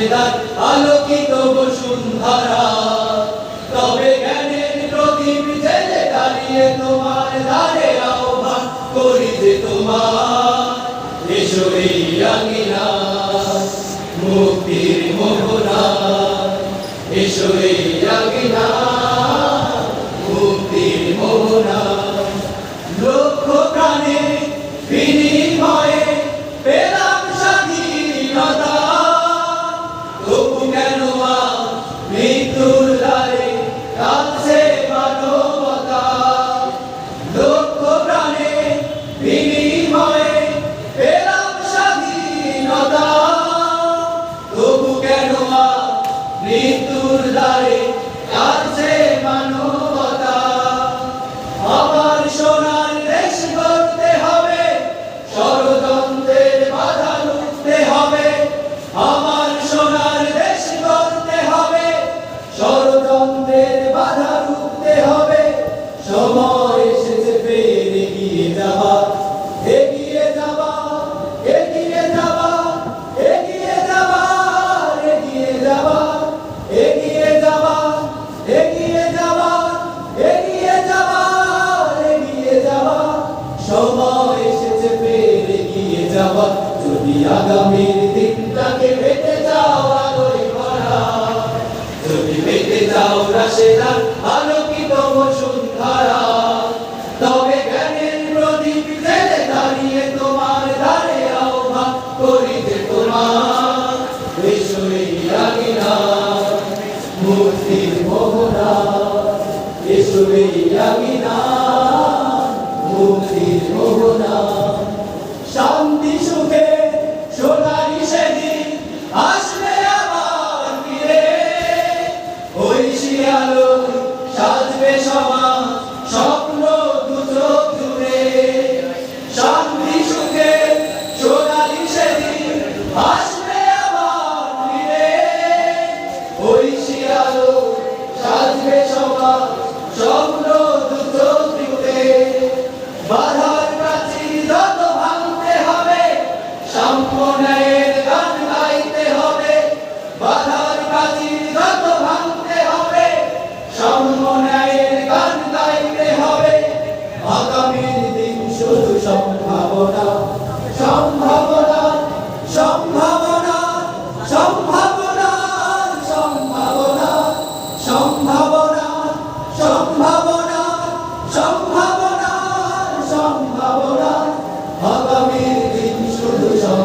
রাশেদার আলোকিত বসুন্ধরা। তবে জ্ঞানের প্রদীপ জেলে দাঁড়িয়ে তোমার দ্বারে আহ্বান করি যে তোমার। এসো মুক্তির মোহনা। এসো মুক্তির মোহনা। লক্ষ প্রাণে 나 যদি আগামীর দিনটাকে পেতে যাও আলোয় ভরা। যদি পেতে যাও রাশেদার আলোকিত বসুন্ধরা। তবে জ্ঞানের প্রদীপ দাঁড়িয়ে তোমার আহ্বান করিতে তোমার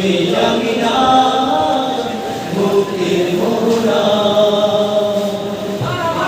তুমি জানি না